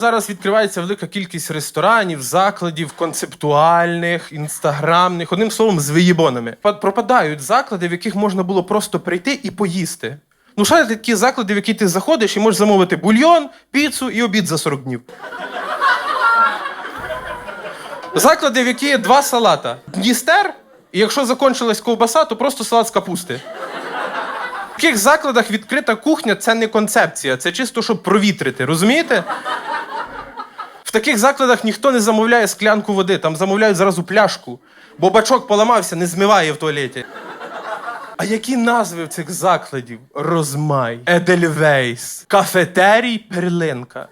Зараз відкривається велика кількість ресторанів, закладів, концептуальних, інстаграмних, одним словом, з виїбонами. Пропадають заклади, в яких можна було просто прийти і поїсти. Ну, шарите такі заклади, в які ти заходиш і можеш замовити бульйон, піцу і обід за 40 днів. Заклади, в які є два салата: Дністер, і якщо закончилась ковбаса, то просто салат з капусти. В таких закладах відкрита кухня це не концепція, це чисто, щоб провітрити, розумієте? В таких закладах ніхто не замовляє склянку води, там замовляють зразу пляшку, бо бачок поламався, не змиває в туалеті. А які назви в цих закладів? Розмай, Едельвейс, кафетерій, перлинка.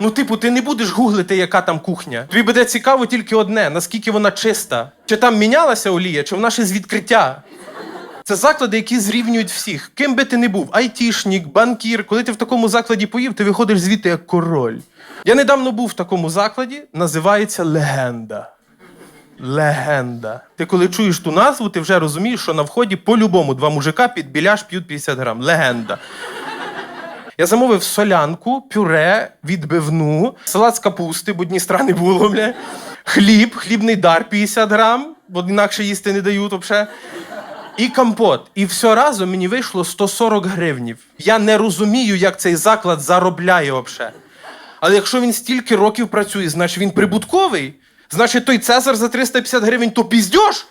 Ну, типу, ти не будеш гуглити, яка там кухня. Тобі буде цікаво тільки одне: наскільки вона чиста. Чи там мінялася олія, чи вона ще з відкриття. Це заклади, які зрівнюють всіх. Ким би ти не був, айтішник, банкір. Коли ти в такому закладі поїв, ти виходиш звідти як король. Я недавно був в такому закладі, називається Легенда. Легенда. Ти коли чуєш ту назву, ти вже розумієш, що на вході по-любому два мужика під біляш п'ють 50 грам. Легенда. Я замовив солянку, пюре, відбивну, салат з капусти, бо Дністра не було, бля. Хліб, хлібний дар 50 грам, бо інакше їсти не дають взагалі. І компот. І все разом мені вийшло 140 гривнів. Я не розумію, як цей заклад заробляє взагалі. Але якщо він стільки років працює, значить він прибутковий. Значить, той Цезар за 350 гривень то піздьош.